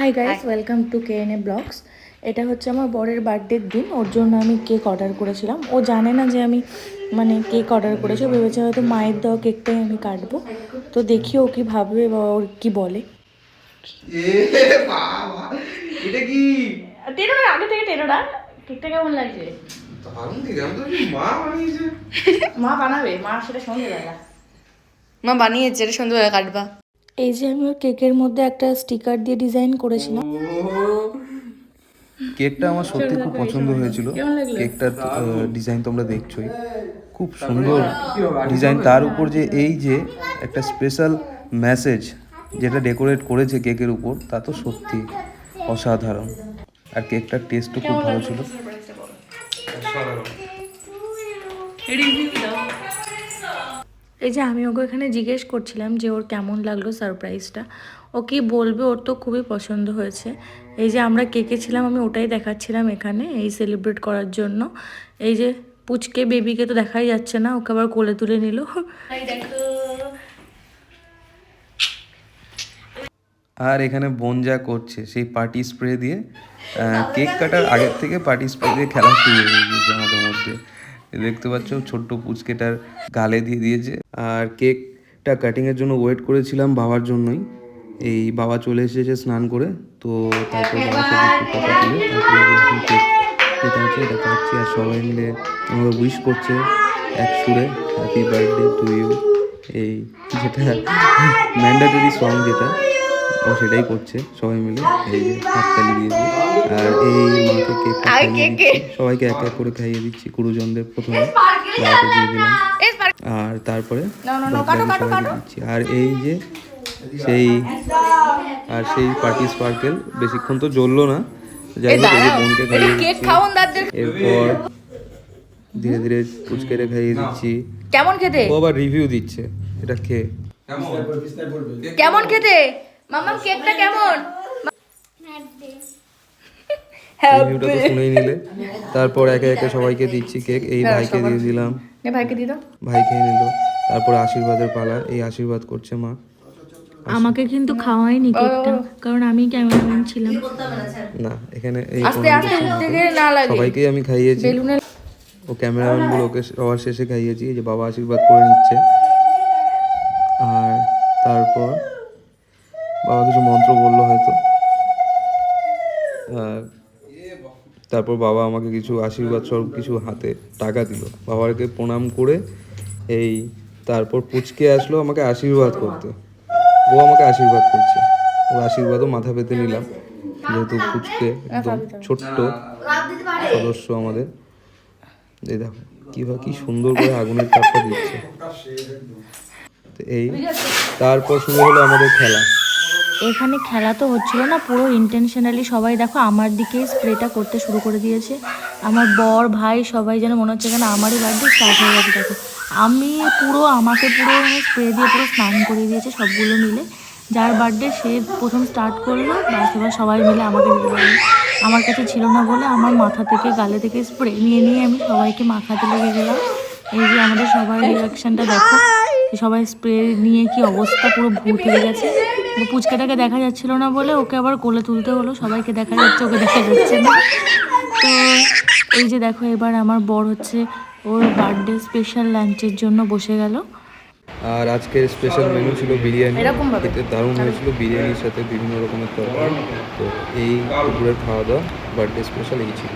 Hi guys welcome to K N A blogs এটা হচ্ছে আমার বরের বার্থডের দিন ওর জন্য আমি কেক অর্ডার করেছিলাম। ও জানে না যে আমি মানে কেক অর্ডার করেছি ও ভেবেছে হয়তো মায়ের দেওয়া কেকটাই আমি কাটবো। তো দেখি ও কি ভাববে বা ওর কি বলে। এটা কি? আগে থেকে কেকটা কেমন লাগছে? মা বানাবে? মা সেটা সন্ধ্যেবেলা। মা বানিয়েছে এটা সন্ধ্যেবেলা কাটবা। এই যে আমি ওর কেকের মধ্যে একটা স্টিকার দিয়ে ডিজাইন করেছিলাম। কেকটা আমার সত্যি খুব পছন্দ হয়েছিল। কেকটার ডিজাইন তোমরা দেখছোই। খুব সুন্দর ডিজাইন। তার উপর যে এই যে একটা স্পেশাল মেসেজ যেটা ডেকোরেট করেছে কেকের উপর তা তো সত্যি অসাধারণ। আর কেকটার টেস্টও খুব ভালো ছিল। এই যে আমি ওকে এখানে জিজ্ঞেস করছিলাম যে ওর কেমন লাগল সারপ্রাইজটা ও কি বলবে? ওর তো খুবই পছন্দ হয়েছে। এই যে আমরা কেকে ছিলাম আমি ওটাই দেখাচ্ছিলাম এখানে এই সেলিব্রেট করার জন্য। এই যে পুচকে বেবিকে তো দেখাই যাচ্ছে না ওকে আবার কোলে তুলে নিল। আর এখানে বোন যা করছে সেই পার্টি স্প্রে দিয়ে কেক কাটার আগের থেকে পার্টি স্প্রে দিয়ে খেলা শুরু হয়ে গিয়েছে আমাদের মধ্যে। দেখতে পাচ্ছ, ছোট্ট পুচকেটার গালে দিয়ে দিয়েছে। আর কেকটা কাটিংয়ের জন্য ওয়েট করেছিলাম বাবার জন্যই। এই বাবা চলে এসেছে স্নান করে, তো কাটছি আর সবাই মিলে আমাকে উইশ করছে এক সুরে হ্যাপি বার্থডে টু ইউ এই যেটা ম্যান্ডাটরি সং যেটা, ও সেটাই করছে সবাই মিলে। এই হাততালি দিয়েছে। খাইয়ে সবাইকে এক এক করে খাইয়ে দিচ্ছি গুরুজনদের প্রথমে। বাবাকে দিয়ে দিলাম। আর তারপরে দিচ্ছি। আর এই যে সেই আর সেই পার্টি স্পার্কেল বেশিক্ষণ তো জ্বললো না। যাই হোক এই বোনকে খাইয়ে দিচ্ছি। এরপর ধীরে ধীরে পুচকেরে খাইয়ে দিচ্ছি। কেমন খেতে? ও আবার রিভিউ দিচ্ছে এটা খেয়ে কেমন? খেতে? মামাম কেকটা কেমন? রিভিউটা তো শুনেই নিলে। তারপর একে একে সবাইকে দিচ্ছি কেক। এই ভাইকে দিয়ে দিলাম। নে ভাইকে দিত ভাই খেয়ে নিল। তারপর আশীর্বাদের পালা। এই আশীর্বাদ করছে মা। আমাকে কিন্তু খাওয়াইনি কেকটা কারণ আমি ক্যামেরাম্যান ছিলাম। না এখানে এই আস্তে আস্তে মুখ থেকে না লাগে। সবাইকেই আমি খাইয়েছি। ও ক্যামেরাম্যানগুলো ওকে সবার শেষে খাইয়েছি। যে বাবা আশীর্বাদ করে নিচ্ছে। তারপর বাবা আমাকে কিছু আশীর্বাদ স্বরূপ কিছু হাতে টাকা দিল। বাবাকে প্রণাম করে এই তারপর পুচকে আসলো আমাকে আশীর্বাদ করতে। ও আমাকে আশীর্বাদ করছে। ওর আশীর্বাদও মাথা পেতে নিলাম। যেহেতু পুচকে একদম ছোট্ট সদস্য আমাদের। এই দেখো কীভাবে কি সুন্দর করে আগুনের তাপটা দিচ্ছে। এই, তারপর শুরু হলো আমাদের খেলা। এখানে খেলা তো হচ্ছিল না, পুরো ইন্টেনশনালি সবাই দেখো আমার দিকেই স্প্রেটা করতে শুরু করে দিয়েছে। আমার বর, ভাই সবাই যেন মনে হচ্ছে এখানে আমারই বার্থডে স্টার্ট হয়ে গেছে, দেখো। আমি পুরো, আমাকে পুরো স্প্রে দিয়ে পুরো স্নান করিয়ে দিয়েছে সবগুলো মিলে। যার বার্থডে সে প্রথম স্টার্ট করল বাস এবার সবাই মিলে আমাকে দিতে পারল আমার কাছে ছিল না বলে আমার মাথা থেকে, গালে থেকে স্প্রে নিয়ে নিয়ে আমি সবাইকে মাখাতে লেগে গেলাম। এই যে আমাদের সবার রিয়াকশনটা দেখো। সবাই স্প্রে নিয়ে কি অবস্থা? পুরো ভূত হয়ে গেছে। পুচকাটাকে দেখা যাচ্ছিল না বলে ওকে আবার কোলে তুলতে হলো। সবাইকে দেখা যাচ্ছে ওকে দেখা যাচ্ছে না। তো এই যে দেখো এবার আমার বর হচ্ছে ওর বার্থডে স্পেশাল লাঞ্চের জন্য বসে গেল। আর আজকের স্পেশাল মেনু ছিল বিরিয়ানি। এতে দারুণ হয়েছিল। বিরিয়ানির সাথে বিভিন্ন রকমের তরকারি। তো এই দুপুরের খাওয়া দাওয়া বার্থডে স্পেশাল এই ছিল।